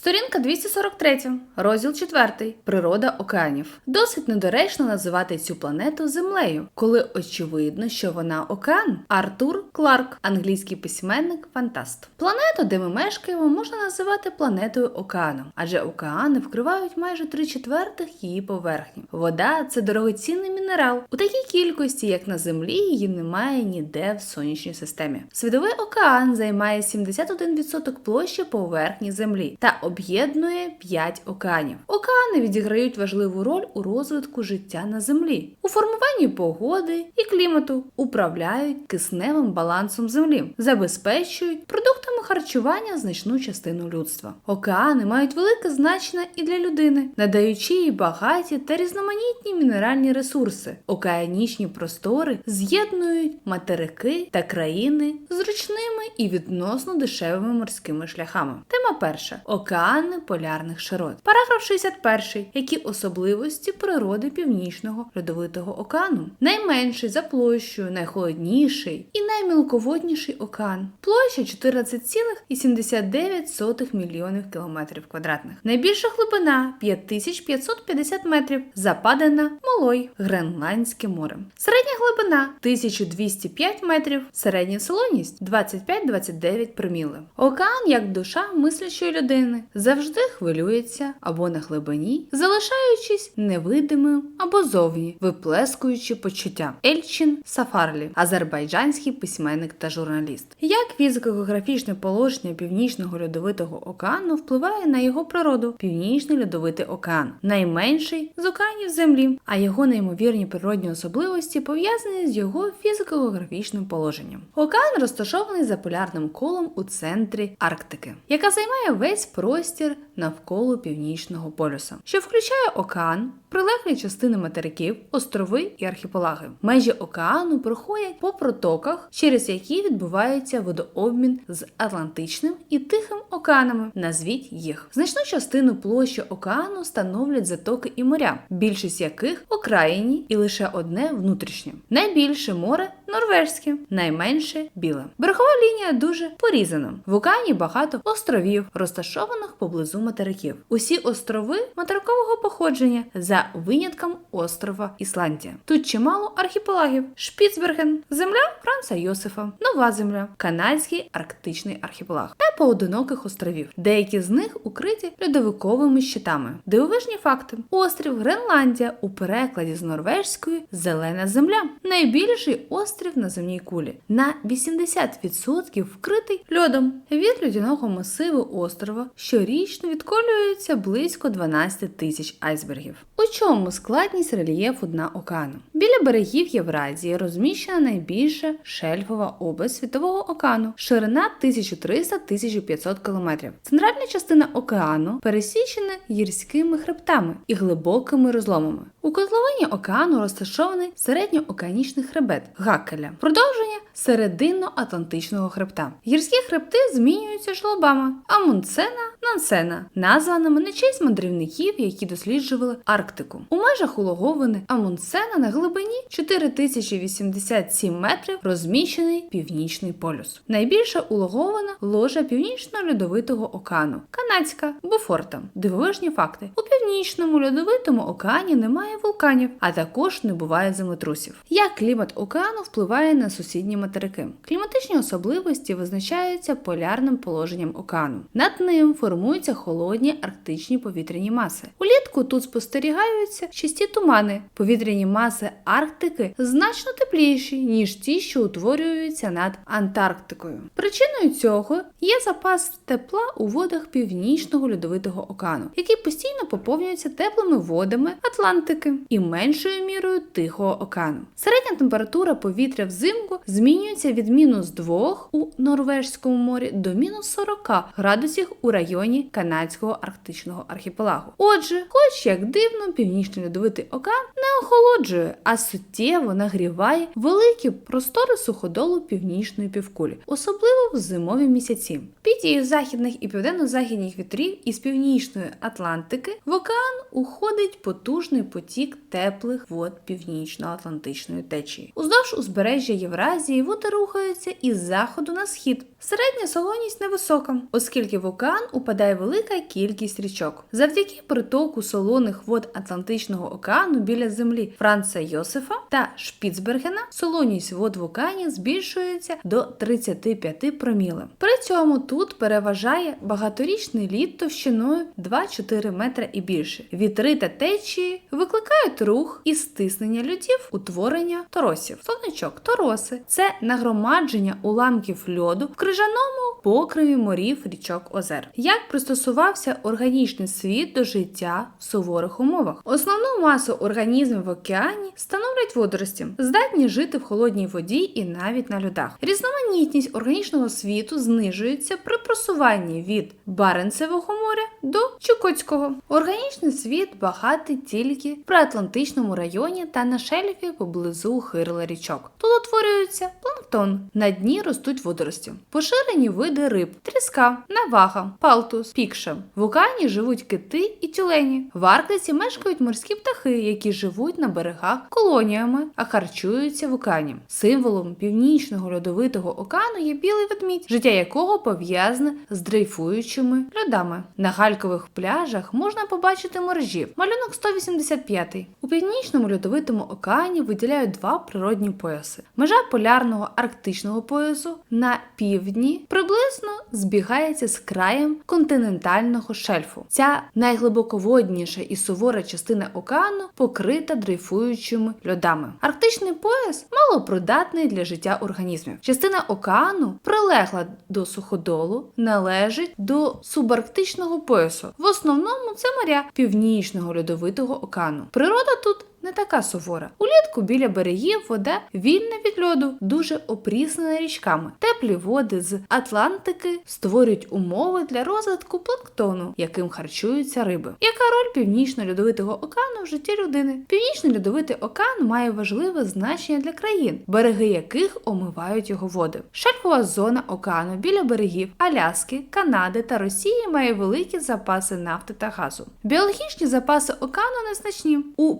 Сторінка 243, розділ 4. Природа океанів. Досить недоречно називати цю планету Землею, коли очевидно, що вона океан. Артур Кларк, англійський письменник, фантаст. Планету, де ми мешкаємо, можна називати планетою океаном, адже океани вкривають майже три четвертих її поверхні. Вода це дорогоцінний мінерал. У такій кількості, як на землі, її немає ніде в сонячній системі. Світовий океан займає 71% площі поверхні землі та об'єднує 5 океанів. Океани відіграють важливу роль у розвитку життя на землі, у формуванні погоди і клімату, управляють кисневим балансом землі, забезпечують продуктами харчування значну частину людства. Океани мають велике значення і для людини, надаючи їй багаті та різноманітні мінеральні ресурси. Океанічні простори з'єднують материки та країни зручними і відносно дешевими морськими шляхами. Тема перша океани полярних широт. Параграф 61. Які особливості природи північного льодовитого океану? Найменший за площею, найхолодніший і наймілководніший океан. Площа 14,79 мільйонів кілометрів квадратних. Найбільша глибина 5550 метрів. Западина Малой, Гренландське море. Середня глибина 1205 метрів. Середня солоність 25-29 проміли. Океан, як душа мислячої людини, завжди хвилюється або на глибині, залишаючись невидимим або зовні, виплескуючи почуття. Ельчин Сафарлі, азербайджанський письменник та журналіст. Як фізико-географічне положення північного льодовитого океану впливає на його природу? Північний льодовитий океан найменший з океанів Землі, а його неймовірні природні особливості пов'язані з його фізико-географічним положенням. Океан розташований за полярним колом у центрі Арктики, яка займає весь простір простір навколо північного полюса, що включає океан, прилеглі частини материків, острови і архіпелаги. Межі океану проходять по протоках, через які відбувається водообмін з Атлантичним і Тихим океанами. Назвіть їх. Значну частину площі океану становлять затоки і моря, більшість яких окраїні і лише одне внутрішнє. Найбільше море норвежське, найменше біле. Берегова лінія дуже порізана. В океані багато островів, розташованих поблизу материків. Усі острови материкового походження за винятком острова Ісландія. Тут чимало архіпелагів: Шпіцберген, земля Франца Йосифа, Нова Земля, Канадський арктичний архіпелаг та поодиноких островів. Деякі з них укриті льодовиковими щитами. Дивовижні факти: острів Гренландія у перекладі з норвежської Зелена земля. Найбільший острів на земній кулі. На 80% вкритий льодом. Від льодяного масиву острова щорічно відколюється близько 12 тисяч айсбергів. У чому складність рельєфу дна океану? Біля берегів Євразії розміщена найбільша шельфова область Світового океану, ширина 1300-1500 км. Центральна частина океану пересічена гірськими хребтами і глибокими розломами. У котловині океану розташований середньоокеанічний хребет Гакеля, продовження серединно-атлантичного хребта. Гірські хребти змінюються жлобами Амундсена, Нансена, названими на честь мандрівників, які досліджували Арктику. У межах улоговини Амундсена на глибині 4087 метрів розміщений північний полюс. Найбільша улоговина ложа північно-льодовитого океану, канадська Бофорта. Дивовижні факти: у північному льодовитому океані немає вулканів, а також не буває землетрусів. Як клімат океану впливає на сусідні материки? Кліматичні особливості визначаються полярним положенням океану. Над ним формуються холодні арктичні повітряні маси. Улітку тут спостерігаються чисті тумани. Повітряні маси Арктики значно тепліші, ніж ті, що утворюються над Антарктикою. Причиною цього є запас тепла у водах північного льодовитого океану, який постійно поповнюється теплими водами Атлантики і меншою мірою Тихого океану. Середня температура повітря взимку змінюється від мінус 2 у Норвежському морі до мінус 40 градусів у районі канадського арктичного архіпелагу. Отже, хоч як дивно, північний льодовитий океан не охолоджує, а суттєво нагріває великі простори суходолу північної півкулі, особливо в зимові місяці. Під дією західних і південно-західних вітрів із північної Атлантики в океан уходить потужний потік потік теплих вод північно-атлантичної течії. Уздовж узбережжя Євразії води рухаються із заходу на схід. Середня солоність невисока, оскільки в океан упадає велика кількість річок. Завдяки притоку солоних вод Атлантичного океану біля землі Франца Йосифа та Шпіцбергена солоність вод в океані збільшується до 35 проміле. При цьому тут переважає багаторічний лід товщиною 2-4 метра і більше. Вітри та течії викликають рух і стиснення льодів, утворення торосів. Словничок тороси це нагромадження уламків льоду в крижаному покриві морів річок озер. Як пристосувався органічний світ до життя в суворих умовах? Основну масу організмів в океані становлять водорості, здатні жити в холодній воді і навіть на льодах. Різноманітність органічного світу знижується при просуванні від Баренцевого моря до Чукотського. Органічний світ багатий тільки в приатлантичному районі та на шельфі поблизу хирла річок. Тут утворюється планктон. На дні ростуть водорості. Поширені види риб: тріска, навага, палтус, пікша. В океані живуть кити і тюлені. В Арктиці мешкають морські птахи, які живуть на берегах колоніями, а харчуються в океані. Символом північного льодовитого океану є білий ведмідь, життя якого пов'язане з дрейфуючими льодами. На галькових пляжах можна побачити моржів. Малюнок 185. У північному льодовитому океані виділяють два природні пояси. Межа полярного арктичного поясу на півдні приблизно збігається з краєм континентального шельфу. Ця найглибоководніша і сувора частина океану покрита дрейфуючими льодами. Арктичний пояс малопридатний для життя організмів. Частина океану прилегла до суходолу, належить до субарктичного поясу. В основному це моря північного льодовитого океану. Природа тут не така сувора. Улітку біля берегів вода вільна від льоду, дуже опріснена річками. Теплі води з Атлантики створюють умови для розвитку планктону, яким харчуються риби. Яка роль північно-льодовитого океану в житті людини? Північно-льодовитий океан має важливе значення для країн, береги яких омивають його води. Шельфова зона океану біля берегів Аляски, Канади та Росії має великі запаси нафти та газу. Біологічні запаси океану незначні. У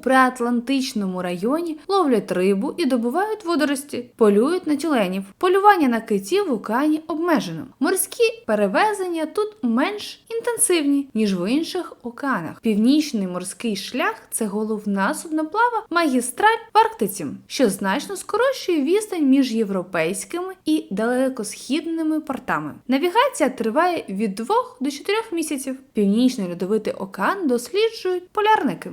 приатлантичному районі ловлять рибу і добувають водорості, полюють на тюленів. Полювання на китів в океані обмежено. Морські перевезення тут менш інтенсивні, ніж в інших океанах. Північний морський шлях це головна судноплава магістраль в Арктиці, що значно скорочує відстань між європейськими і далекосхідними портами. Навігація триває від 2 до 4 місяців. Північний льодовитий океан досліджують полярники.